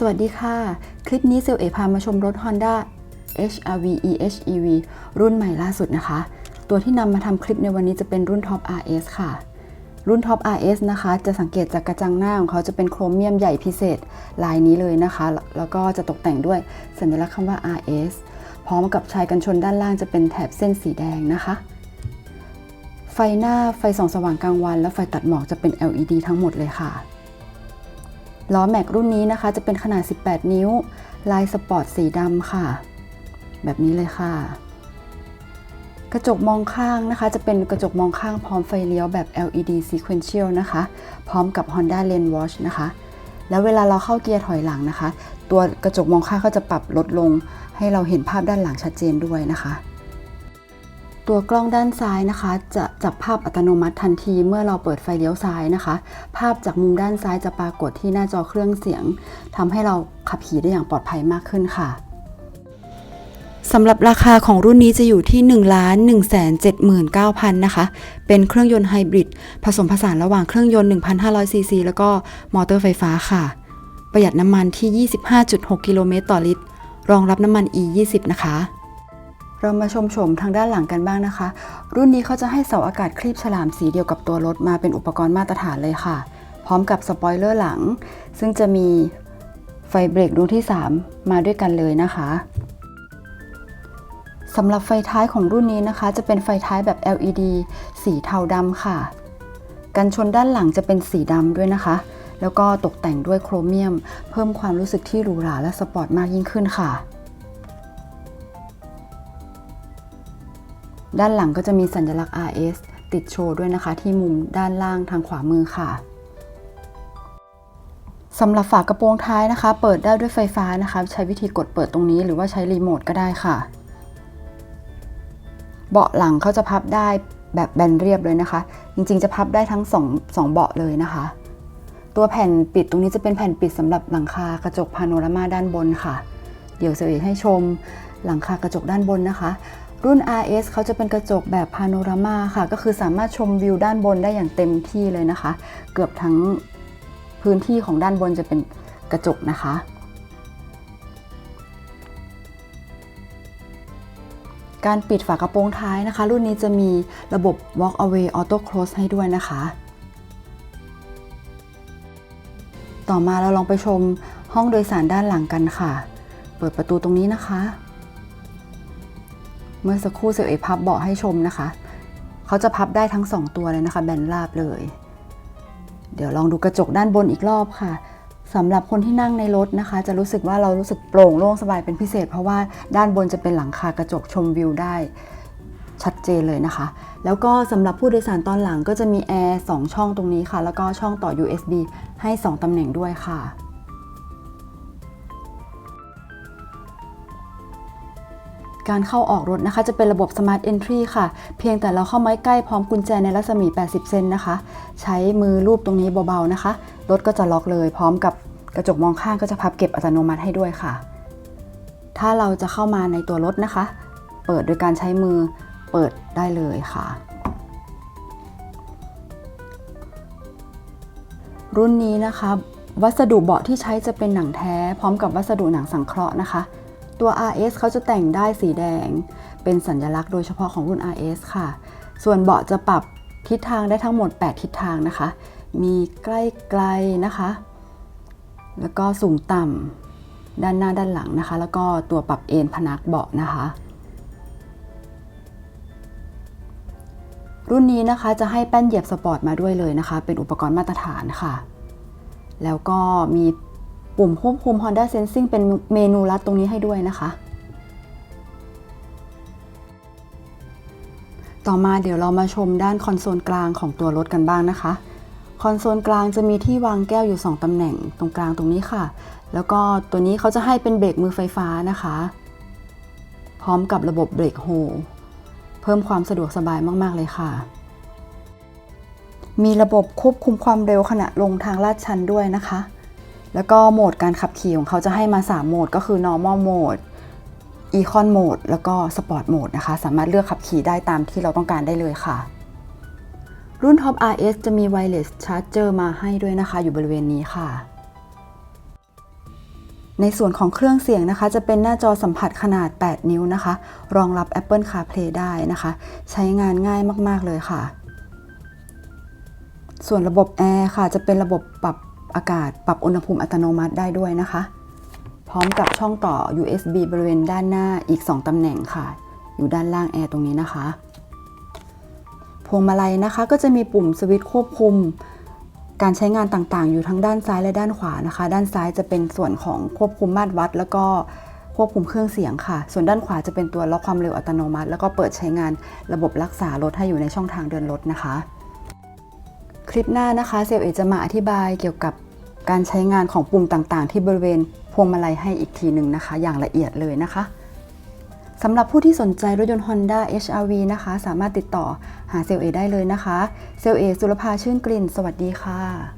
สวัสดีค่ะ คลิปนี้เซลเอพามาชมรถ Honda HRV EHEV รุ่นใหม่ล่าสุดนะคะ ตัวที่นำมาทำคลิปในวันนี้จะเป็นรุ่น Top RS ค่ะ รุ่น Top RS นะคะ จะสังเกตจากกระจังหน้าของเขาจะเป็นโครเมียมใหญ่พิเศษลายนี้เลยนะคะ แล้วก็จะตกแต่งด้วยสัญลักษณ์คำว่า RS พร้อมกับชายกันชนด้านล่างจะเป็นแถบเส้นสีแดงนะคะ ไฟหน้าไฟส่องสว่างกลางวัน และไฟตัดหมอกจะเป็น LED ทั้งหมดเลยค่ะ ล้อแม็กรุ่นนี้นะคะจะเป็นขนาด 18 นิ้ว ลายสปอร์ตสีดำค่ะ แบบนี้เลยค่ะ กระจกมองข้างนะคะ จะเป็นกระจกมองข้างพร้อมไฟเลี้ยวแบบ LED sequential นะคะ พร้อมกับ Honda Lane Watch นะคะ แล้วเวลาเราเข้าเกียร์ถอยหลังนะคะ ตัวกระจกมองข้างก็จะปรับลดลง ให้เราเห็นภาพด้านหลังชัดเจนด้วยนะคะ ตัวกล้องด้านซ้ายนะคะ จะจับภาพอัตโนมัติทันทีเมื่อเราเปิดไฟเลี้ยวซ้ายนะคะ ภาพจากมุมด้านซ้ายจะปรากฏที่หน้าจอเครื่องเสียงทำให้เราขับขี่ได้อย่างปลอดภัยมากขึ้นค่ะสำหรับราคาของรุ่นนี้จะอยู่ที่ 1 1 7 9 0 0 0 นะคะ เป็นเครื่องยนต์ไฮบริดผสมผสานระหว่างเครื่องยนต์ 1,500 ซีซี แล้วก็มอเตอร์ไฟฟ้าค่ะ ประหยัดน้ำมันที่ 25.6 กิโลเมตรต่อลิตร รองรับน้ำมัน E20 นะคะ เรามาชมโฉมทางด้านหลังกันบ้างนะคะ รุ่นนี้เขาจะให้เสาอากาศคลีบฉลามสีเดียวกับตัวรถมาเป็นอุปกรณ์มาตรฐานเลยค่ะ พร้อมกับสปอยเลอร์หลัง ซึ่งจะมีไฟเบรกดวงที่ 3 มาด้วยกันเลยนะคะสำหรับไฟท้ายของรุ่นนี้นะคะ จะเป็นไฟท้ายแบบ LED สีเทาดำค่ะ กันชนด้านหลังจะเป็นสีดำด้วยนะคะ แล้วก็ตกแต่งด้วยโครเมียม เพิ่มความรู้สึกที่หรูหราและสปอร์ตมากยิ่งขึ้นค่ะ ด้านหลังก็จะมีสัญลักษณ์ RS ติดโชว์ด้วยนะคะ ที่มุมด้านล่างทางขวามือค่ะสำหรับฝากระโปรงท้ายนะคะ เปิดได้ด้วยไฟฟ้านะคะ ใช้วิธีกดเปิดตรงนี้หรือว่าใช้รีโมทก็ได้ค่ะ เบาะหลังเขาจะพับได้แบบแบนเรียบเลยนะคะ จริงๆจะพับได้ทั้ง2 2เบาะเลยนะคะ ตัวแผ่นปิดตรงนี้จะเป็นแผ่นปิดสำหรับหลังคากระจกพาโนรามาด้านบนค่ะ เดี๋ยวเสวยให้ชมหลังคากระจกด้านบนนะคะ รุ่น RS เขาจะเป็นกระจกแบบพาโนรามาค่ะ ก็คือสามารถชมวิวด้านบนได้อย่างเต็มที่เลยนะคะ เกือบทั้งพื้นที่ของด้านบนจะเป็นกระจกนะคะ การปิดฝากระโปรงท้ายนะคะ รุ่นนี้จะมีระบบ walk away auto close ให้ด้วยนะคะ ต่อมาเราลองไปชมห้องโดยสารด้านหลังกันค่ะ เปิดประตูตรงนี้นะคะ เมื่อสักครู่เซลเอพับเบาะให้ชมนะคะ เขาจะพับได้ทั้ง 2 ตัวเลยนะคะ แบนราบเลย เดี๋ยวลองดูกระจกด้านบนอีกรอบค่ะสำหรับคนที่นั่งในรถนะคะ จะรู้สึกว่าเรารู้สึกโปร่งโล่งสบายเป็นพิเศษ เพราะว่าด้านบนจะเป็นหลังคากระจกชมวิวได้ชัดเจนเลยนะคะ แล้วก็สำหรับผู้โดยสารตอนหลังก็จะมีแอร์2ช่องตรงนี้ค่ะ แล้วก็ช่องต่อ USB ให้ 2ตำแหน่งด้วยค่ะ การเข้าออกรถนะคะ จะเป็นระบบ Smart Entry ค่ะ เพียงแต่เราเข้าไมาใกล้พร้อมกุญแจในรัศมี 80 เซนนะคะ ใช้มือลูบตรงนี้เบาๆนะคะ รถก็จะล็อกเลย พร้อมกับกระจกมองข้างก็จะพับเก็บอัตโนมัติให้ด้วยค่ะ ถ้าเราจะเข้ามาในตัวรถนะคะ เปิดโดยการใช้มือเปิดได้เลยค่ะรุ่นนี้นะคะ วัสดุเบาะที่ใช้จะเป็นหนังแท้ พร้อมกับวัสดุหนังสังเคราะห์นะคะ ตัว RS เขาจะแต่งได้สีแดง เป็นสัญลักษณ์โดยเฉพาะของรุ่น RS ค่ะ ส่วนเบาะจะปรับทิศทางได้ทั้งหมด 8 ทิศทางนะคะ มีใกล้ไกลนะคะ แล้วก็สูงต่ำด้านหน้าด้านหลังนะคะ แล้วก็ตัวปรับเอนพนักเบาะนะคะ รุ่นนี้นะคะจะให้แป้นเหยียบสปอร์ตมาด้วยเลยนะคะ เป็นอุปกรณ์มาตรฐานค่ะ แล้วก็มี ปุ่มควบคุม Honda Sensing เป็นเมนูลัดตรงนี้ให้ด้วยนะคะ ต่อมาเดี๋ยวเรามาชมด้านคอนโซลกลางของตัวรถกันบ้างนะคะ คอนโซลกลางจะมีที่วางแก้วอยู่ 2 ตำแหน่งตรงกลางตรงนี้ค่ะ แล้วก็ตัวนี้เขาจะให้เป็นเบรกมือไฟฟ้านะคะ พร้อมกับระบบเบรกโฮเพิ่มความสะดวกสบายมาก ๆ เลยค่ะมีระบบควบคุมความเร็วขณะลงทางลาดชันด้วยนะคะ แล้วก็โหมดการขับขี่ของเขาจะให้มา 3 โหมดก็คือ normal mode econ mode แล้วก็ sport mode นะคะ สามารถเลือกขับขี่ได้ตามที่เราต้องการได้เลยค่ะ รุ่น Top RS จะมี wireless charger มาให้ด้วยนะคะอยู่บริเวณนี้ค่ะ ในส่วนของเครื่องเสียงนะคะ จะเป็นหน้าจอสัมผัสขนาด 8 นิ้วนะคะ รองรับ Apple CarPlay ได้นะคะ ใช้งานง่ายมาก ๆ เลยค่ะส่วนระบบแอร์ค่ะจะเป็นระบบปรับ อากาศปรับอุณหภูมิอัตโนมัติได้ด้วยนะคะ พร้อมกับช่องต่อ USB บริเวณด้านหน้าอีก 2ตำแหน่งค่ะ อยู่ด้านล่างแอร์ตรงนี้นะคะ พวงมาลัยนะคะก็จะมีปุ่มสวิตช์ควบคุม การใช้งานต่างๆ อยู่ทั้งด้านซ้ายและด้านขวานะคะ ด้านซ้ายจะเป็นส่วนของควบคุมมาตรวัด แล้วก็ควบคุมเครื่องเสียงค่ะ ส่วนด้านขวาจะเป็นตัวล็อกความเร็วอัตโนมัติ แล้วก็เปิดใช้งานระบบรักษารถให้อยู่ในช่องทางเดินรถนะคะ ลิปหน้านะคะเซลเอจะมาอธิบายเกี่ยวกับการใช้งานของปุ่มต่างๆ ที่บริเวณพวงมาลัยให้อีกทีหนึ่งนะคะ อย่างละเอียดเลยนะคะสำหรับผู้ที่สนใจรถยนต์ Honda HR-V นะคะ สามารถติดต่อหาเซลเอได้เลยนะคะ เซลเอสุรภาชื่นกลิ่น สวัสดีค่ะ